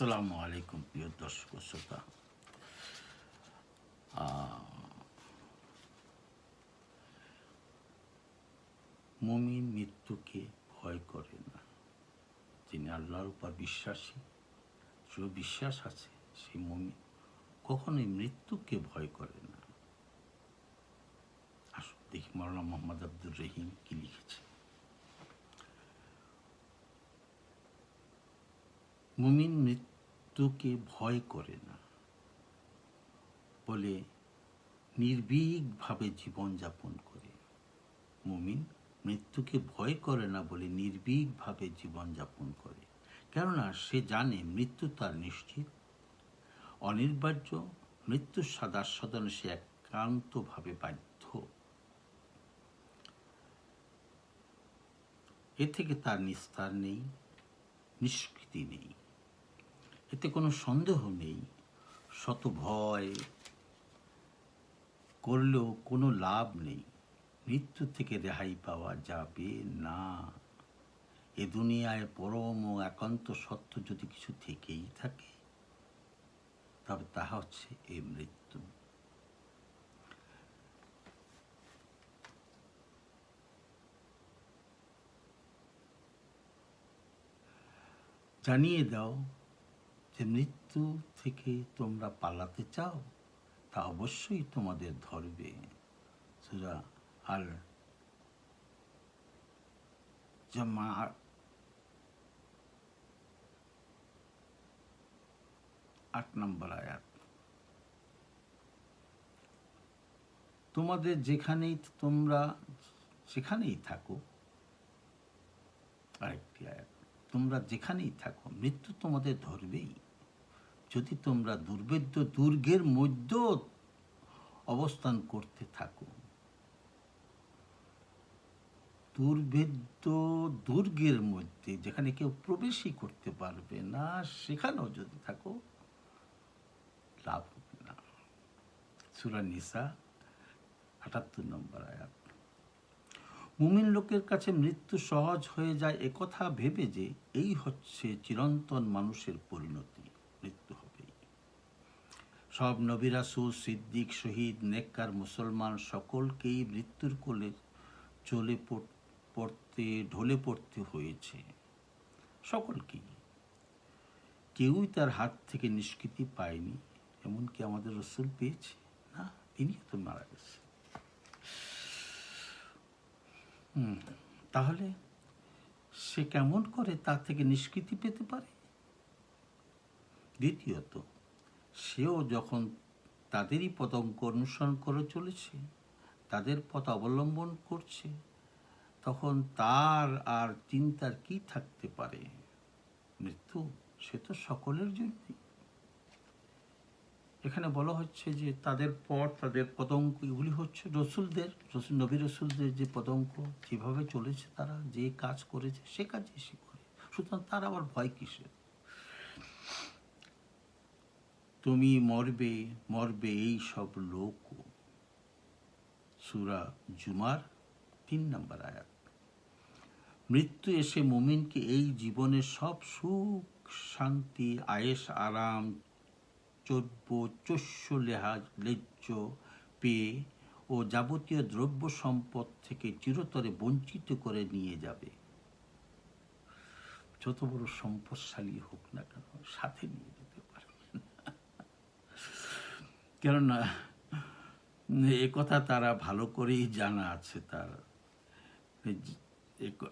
আসসালামু আলাইকুম, প্রিয় দর্শক শ্রোতা। মুমিন মৃত্যুকে ভয় করে না। যিনি আল্লাহর উপর বিশ্বাসী, যে বিশ্বাস আছে, সেই মুমিন কখনোই মৃত্যুকে ভয় করে না। আসুন দেখি মৌলানা মোহাম্মদ আব্দুর রহিম কি লিখেছে। মুমিন মৃত্যুকে ভয় করে না। বলে নির্ভীকভাবে জীবনযাপন করে। মুমিন মৃত্যুকে ভয় করে না বলে নির্ভীকভাবে জীবনযাপন করে। কেননা সে জানে মৃত্যু তার নিশ্চিত। অনিবার্য মৃত্যুর সাদা সদনে সে একান্তভাবে বাধ্য। এ থেকে তার নিস্তার নেই, নিষ্কৃতি নেই। এতে কোনো সন্দেহ নেই। শত ভয় করলেও কোনো লাভ নেই। মৃত্যু থেকে রেহাই পাওয়া যাবে না। এ দুনিয়ায় পরম ও একান্ত সত্য যদি কিছু থেকেই থাকে, তবে তাহা হচ্ছে এই মৃত্যু। জানিয়ে দাও যে মৃত্যু থেকে তোমরা পালাতে চাও, তা অবশ্যই তোমাদের ধরবে। সুরা আল আট নম্বর আয়াত। তোমাদের যেখানেই তোমরা সেখানেই থাকো, আরেকটি আয়াত, তোমরা যেখানেই থাকো, মৃত্যু তোমাদের ধরবেই। যদি তোমরা দুর্ভেদ্য দুর্গের মধ্যেও অবস্থান করতে থাকো, দুর্ভেদ্য দুর্গের মধ্যে যেখানে কেউ প্রবেশই করতে পারবে না, সেখানেও যদি থাকো, লাভ হবে না। সুরা নিসা, আটাত্তর নম্বর আয়াত। মুমিন লোকের কাছে মৃত্যু সহজ হয়ে যায় একথা ভেবে যে এই হচ্ছে চিরন্তন মানুষের পরিণতি। সব নবিরাসুল সিদ্দিক, শহীদ, নেককার মুসলমান সকলকেই মৃত্যুর কোলে চলে পড়- পড়তে, ঢলে পড়তে হয়েছে। সকলকেই। কেউই তার হাত থেকে নিষ্কৃতি পায়নি, এমনকি আমাদের রসুল পেয়েছে। না তিনিও তো মারা গেছে। তাহলে সে কেমন করে তা থেকে নিষ্কৃতি পেতে পারে? দ্বিতীয়ত সেও যখন তাদেরই পতঙ্গ অনুসরণ করে চলেছে, তাদের পথ অবলম্বন করছে, তখন তার আর চিন্তার কি থাকতে পারে? মৃত্যু সে তো সকলের জন্যই। এখানে বলা হচ্ছে যে তাদের পথ, তাদের পদঙ্ক এগুলি হচ্ছে রসুলদের, রসুল, নবী রসুলদের যে পদঙ্ক যেভাবে চলেছে তারা, যে কাজ করেছে সে কাজই সে করে। সুতরাং তার আবার ভয় কিসের? তুমি মরবে মরবে এই সব লোক সুরা জুমার তিন নম্বর আয়াত। মৃত্যু এসে মুমিনকে এই জীবনের সব সুখ, শান্তি আয়েস আরাম, চর্ব, চস্য লেহাজ লেজ্জ পেয়ে ও যাবতীয় দ্রব্য সম্পদ থেকে চিরতরে বঞ্চিত করে নিয়ে যাবে। যত বড় সম্পদশালী হোক না কেন, সাথে নিয়ে না। কেননা, এ কথা তারা ভালো করেই জানা আছে তার।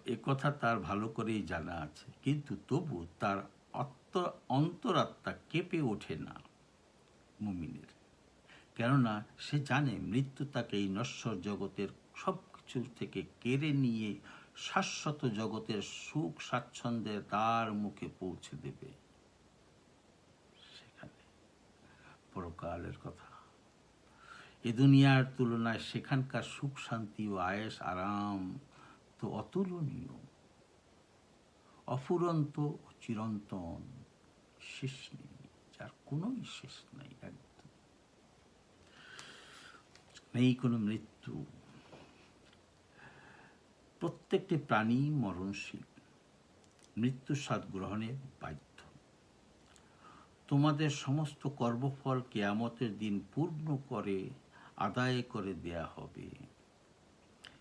এ কথা তার ভালো করেই জানা আছে। কিন্তু তবু তার অত্ত- অন্তরাত্মা কেঁপে ওঠে না মুমিনের। কেননা, সে জানে মৃত্যু তাকে এই নশ্বর জগতের সব কিছু থেকে কেড়ে নিয়ে শাশ্বত জগতের সুখ স্বাচ্ছন্দ্যে তার মুখে পৌঁছে দেবে সেখানে পরকালের কথা। এ দুনিয়ার তুলনায় সেখানকার সুখ, শান্তি ও আয়েস আরাম তো অতুলনীয়। অফুরন্ত ও চিরন্তন শেষ নেই, যার কোনোই শেষ নেই একদম। নেই কোনো মৃত্যু। প্রত্যেকটি প্রাণী মরণশীল। মৃত্যু স্বাদ গ্রহণে বাধ্য তোমাদের সমস্ত কর্মফল কেয়ামতের দিন পূর্ণ করে আদায় করে দেয়া হবে।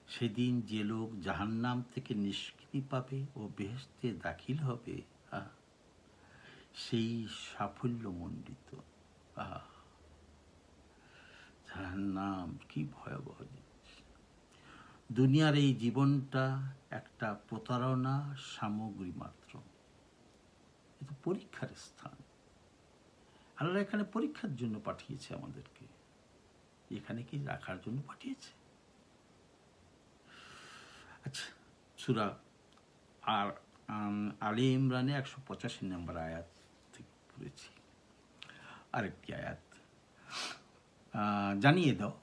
সেদিন যে লোক জাহান্নাম থেকে নিষ্কৃতি পাবে ও বেহেস্তে দাখিল হবে সেই সাফল্যমণ্ডিত জাহান্নাম কি ভয়াবহ জিনিস। দুনিয়ার এই জীবনটা একটা প্রতারণা সামগ্রী মাত্র এটা পরীক্ষার স্থান। আল্লাহ এখানে পরীক্ষার জন্য পাঠিয়েছে আমাদেরকে। এখানে কি রাখার জন্য পাঠিয়েছে? আচ্ছা সুরা আর আলী ইমরানে একশো পঁচাশি নম্বর আয়াত থেকে পড়েছি। আরেকটি আয়াত। জানিয়ে দাও,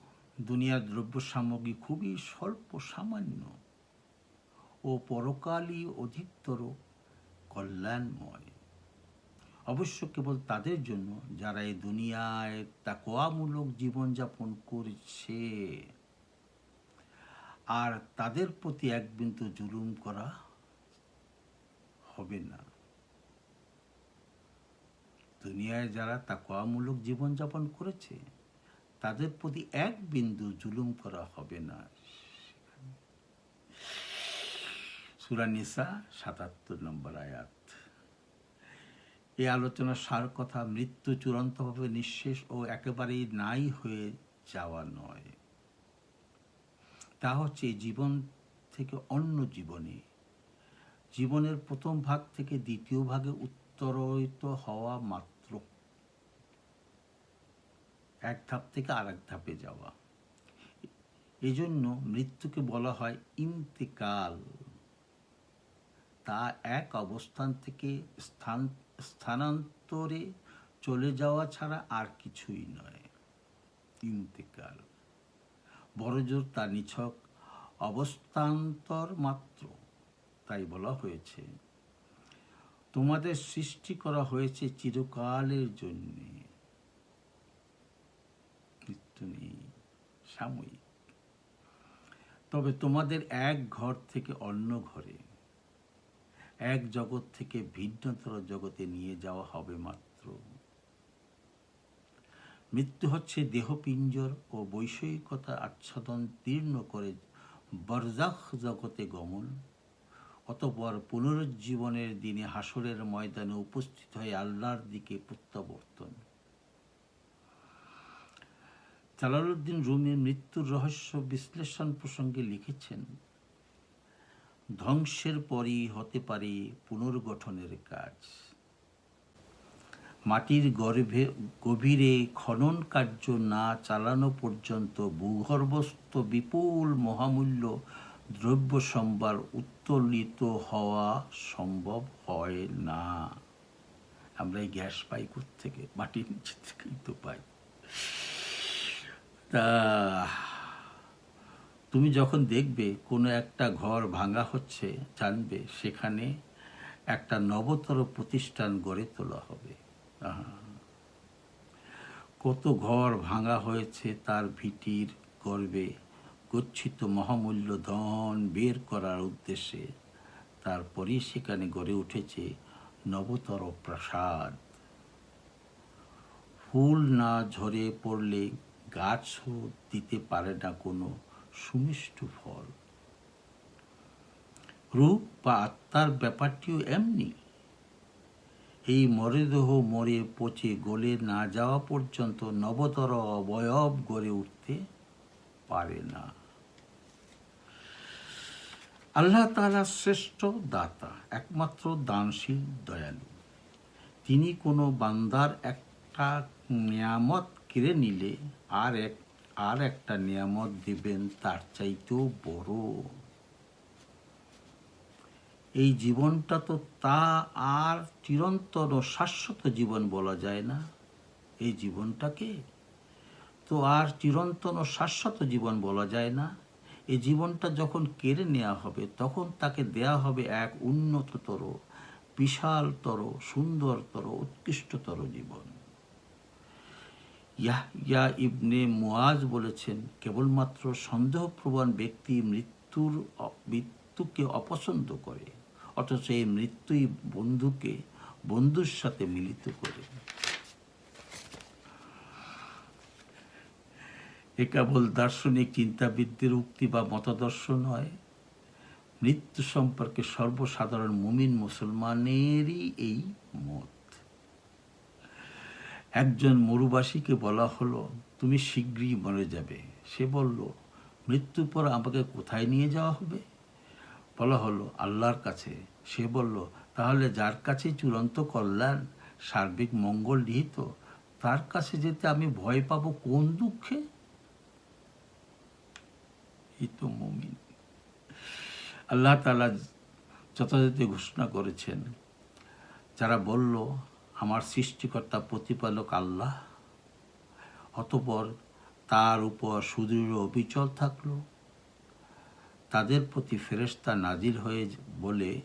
দুনিয়ার দ্রব্য সামগ্রী খুবই স্বল্প, সামান্য ও পরকালই অধিকতর কল্যাণময়। অবশ্য কেবল তাদের জন্য যারা এই দুনিয়ায় তা তাকোয়ামূলক জীবনযাপন করছে। আর তাদের প্রতি এক বিন্দু জুলুম করা হবে না। দুনিয়ায় যারা তা তাকোয়ামূলক জীবনযাপন করেছে, তাদের প্রতি এক বিন্দু জুলুম করা হবে না। সুরানিসা সাতাত্তর নম্বর আয়াত। এই আলোচনার সার কথা মৃত্যু চূড়ান্তভাবে নিঃশেষ ও একেবারেই নাই হয়ে যাওয়া নয়। তা হচ্ছে জীবন থেকে অন্য জীবনে। জীবনের প্রথম ভাগ থেকে দ্বিতীয় ভাগে উত্তরায়িত হওয়া মাত্র। এক ধাপ থেকে আর এক ধাপে যাওয়া। এজন্য মৃত্যুকে বলা হয় ইন্তেকাল। তা এক অবস্থান থেকে স্থান স্থানান্তরে চলে যাওয়া ছাড়া আর কিছুই নয়। ইন্তেকাল। বড়জোর তা নিছক অবস্থান্তর মাত্র, তাই বলা হয়েছে। তোমাদের সৃষ্টি করা হয়েছে চিরকালের জন্যে। মৃত্যু নেই, সাময়িক। তবে তোমাদের এক ঘর থেকে অন্য ঘরে এক জগৎ থেকে ভিন্নতর জগতে নিয়ে যাওয়া হবে মাত্র। মৃত্যু হচ্ছে দেহপিঞ্জর ও বৈষয়িকতা আচ্ছাদন তীর্ণ করে বরজাখ জগতে গমন। অতপর পুনরুজ্জীবনের দিনে হাসরের ময়দানে উপস্থিত হয়ে আল্লাহর দিকে প্রত্যাবর্তন। জালালউদ্দিন রুমি মৃত্যুর রহস্য বিশ্লেষণ প্রসঙ্গে লিখেছেন ধ্বংসের পরই হতে পারে পুনর্গঠনের কাজ। মাটির গর্ভে, গভীরে খনন কার্য না চালানো পর্যন্ত ভূগর্ভস্থ বিপুল মহামূল্য দ্রব্য সম্ভার উত্তোলিত হওয়া সম্ভব হয় না। আমরা এই গ্যাস পাই থেকে মাটির নিচে থেকেই তো পাই। তা তুমি যখন দেখবে কোনো একটা ঘর ভাঙা হচ্ছে, জানবে সেখানে একটা নবতর প্রতিষ্ঠান গড়ে তোলা হবে। কত ঘর ভাঙা হয়েছে, তার ভিটির গর্বে। গচ্ছিত মহামূল্য ধন বের করার উদ্দেশ্যে। তারপরেই সেখানে গড়ে উঠেছে নবতর প্রাসাদ। ফুল না ঝরে পড়লে গাছও দিতে পারে না কোনো সুমিষ্ট ফল। রূপ বা আত্মার ব্যাপারটিও এমনি। এই মরেদেহ মরে পচে গলে না যাওয়া পর্যন্ত নবতর অবয়ব গড়ে উঠতে পারে না। আল্লাহ তাআলা শ্রেষ্ঠ দাতা, একমাত্র দানশীল দয়ালু। তিনি কোনো বান্দার একটা নিয়ামত কেড়ে নিলে আর এক আর একটা নিয়ামত দিবেন, তার চাইতেও বড়। এই জীবনটা তো তা আর চিরন্তন ও শাশ্বত জীবন বলা যায় না। এই জীবনটাকে তো আর চিরন্তন ও শাশ্বত জীবন বলা যায় না। এই জীবনটা যখন কেড়ে নেওয়া হবে, তখন তাকে দেয়া হবে এক উন্নততর, বিশালতর, সুন্দরতর, উৎকৃষ্টতর জীবন। ইয়াহিয়া ইবনে মুয়াজ বলেছেন, কেবলমাত্র সন্দেহপ্রবণ ব্যক্তি মৃত্যুর মৃত্যুকে অপছন্দ করে, অথচ এই মৃত্যুই বন্ধুকে, বন্ধুর সাথে মিলিত করে। এ কেবল দার্শনিক চিন্তাবিদদের উক্তি বা মতাদর্শ নয়, মৃত্যু সম্পর্কে সর্বসাধারণ মুমিন মুসলমানেরই এই মত। একজন মরুবাসীকে বলা হলো, তুমি শীঘ্রই মরে যাবে। সে বলল, মৃত্যুর পর আমাকে কোথায় নিয়ে যাওয়া হবে? বলা হলো, আল্লাহর কাছে। সে বলল, তাহলে যার কাছে চূড়ান্ত কল্যাণ, সার্বিক মঙ্গল নিহিত, তার কাছে যেতে আমি ভয় পাবো কোন দুঃখে? আল্লাহ তালা যথাযথ ঘোষণা করেছেন। যারা বলল আমার সৃষ্টিকর্তা প্রতিপালক আল্লাহ। অতপর তার উপর সুদৃঢ় অবিচল থাকল। তাদের প্রতি ফেরেস্তা নাজির হয়ে বলে,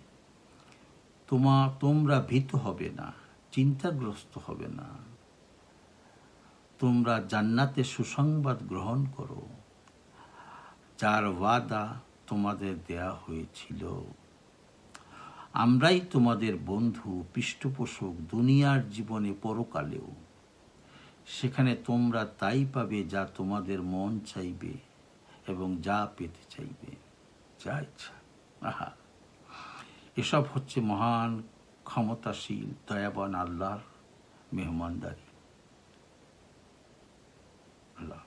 তোমা, তোমরা ভীত হবে না, চিন্তাগ্রস্ত হবে না। তোমরা জান্নাতে সুসংবাদ গ্রহণ করো। যার ওয়াদা তোমাদের দেয়া হয়েছিল। আমরাই তোমাদের বন্ধু, পৃষ্ঠপোষক, দুনিয়ার জীবনে পরকালেও। সেখানে তোমরা তাই পাবে যা তোমাদের মন চাইবে এবং যা পেতে চাইবে। যা ইচ্ছা। আহা। এসব হচ্ছে মহান, ক্ষমতাশীল, দয়াবান আল্লাহর মেহমানদারি। আল্লাহ।